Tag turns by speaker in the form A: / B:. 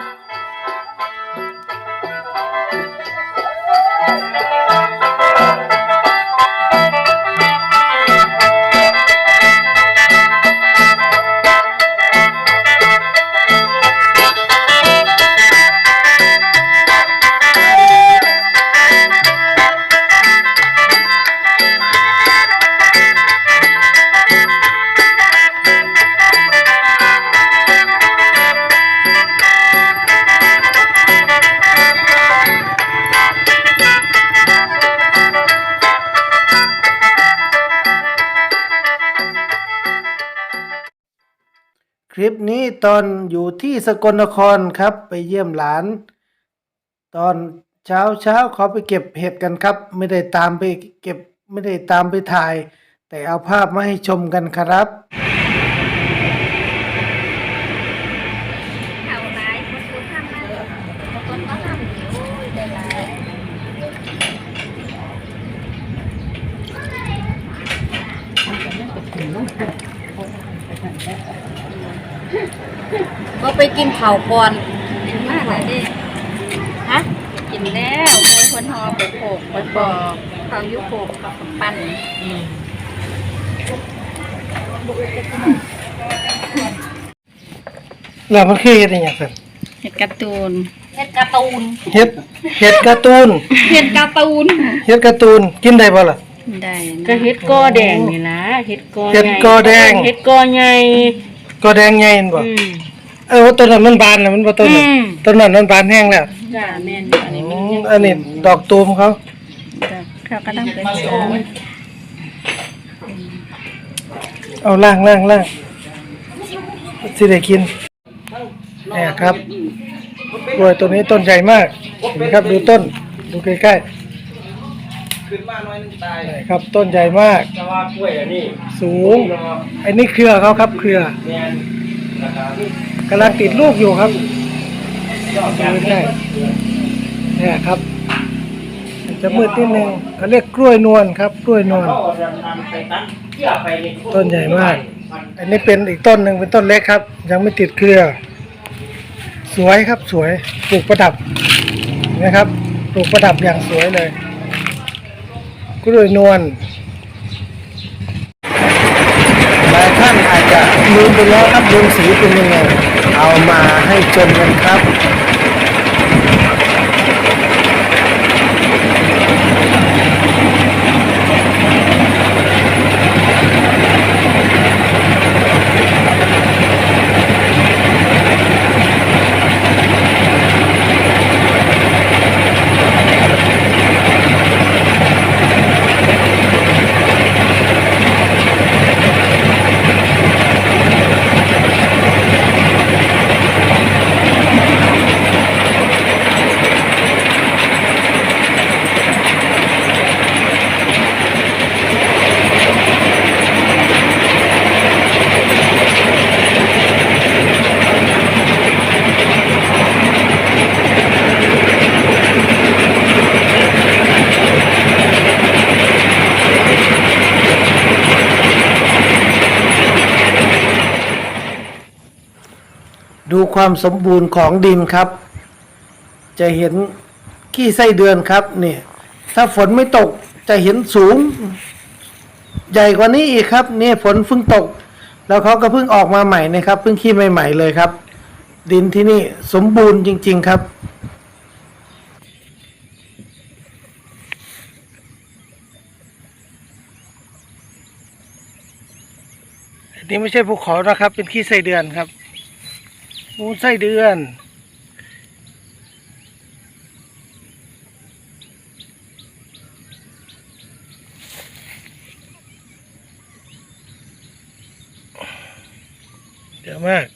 A: ค ลิปนี้ตอนอยู่ที่สกลนครครับ ไปเยี่ยมหลาน ตอนเช้าเช้าเขาไปเก็บเห็ดกันครับ ไม่ได้ตามไปเก็บไม่ได้ตามไปถ่าย แต่เอาภาพมาให้ชมกันครับ
B: ไปกินเผาวก่อนกินมากเลยดิฮะกินแล้วไปคนหอไปโขกไปปอกเขาวยุโขกเขาวปั้น
A: แล้วมันคือเห็ดอหย่างไร
B: เห็ดการ์ตูนเห็ดการ์ตูน
A: เห็ดเห็ดการ์ตูน
B: เห็ดการ์ตูน
A: เห็ดการ์ตูนกินได้บ่ล่ะ
B: ได้นะ
C: ก็เฮ็ดกอแดงนี่ล่ะเฮ็ดกอ
A: เฮ็ดกอแดง
C: เฮ็ดกอใหญ่
A: ก็แดงใหญ่นั่นบ่
C: อืม
A: เออว่าต้นนั้นมันบานแล้วมันบ่ต้นนั้น
C: อืม
A: ต้นนั้นมันบานแห้งแล้ว
C: จ้าแม่นอันนี้มัน
A: อืมอันนี้ดอกตูมเขา
B: เขาก็ต้องไปซื้อ
A: เอาล่างล่างล่างสิได้กินเนี่ยครับกล้วยตัวนี้ต้นใหญ่มากเห็นครับดูต้นดูใกล้ๆขึ้นมาหน่อยนึงตายครับต้นใหญ่มาก
D: แต่ว่ากล้วยอันนี้
A: สูง อันนี้เครือเขาครับเครือ
D: แมนราคาที่
A: กำลังติดลูกอยู่ครับ
D: ยอด
A: ดู
D: การ
A: ใกล้เนี่ยครับจะมืดนิดนึงเขาเรียกกล้วยนวลครับกล้วยนวล
D: ต้น
A: ต้นใหญ่มาก อันนี้เป็นอีกต้นหนึ่งเป็นต้นเล็กครับ ยังไม่ติดเครือ สวยครับสวยปลูกประดับนะครับปลูกประดับอย่างสวยเลยกล้วยนวลหลายท่านอาจจะลืมไปแล้วครับลืมสีเป็นยังไง เอามาให้ชมกันครับ ดูความสมบูรณ์ของดินครับ จะเห็นขี้ไส้เดือนครับเนี่ยถ้าฝนไม่ตกจะเห็นสูง ใหญ่กว่านี้อีกครับเนี่ยฝนเพิ่งตก แล้วเขาก็เพิ่งออกมาใหม่นะครับเพิ่งขี้ใหม่ ๆ เลยครับ ดินที่นี่สมบูรณ์จริง ๆครับอันนี้ไม่ใช่ภูเขานะครับ เป็นขี้ไส้เดือนครับ มูลไส้เดือน เยอะมาก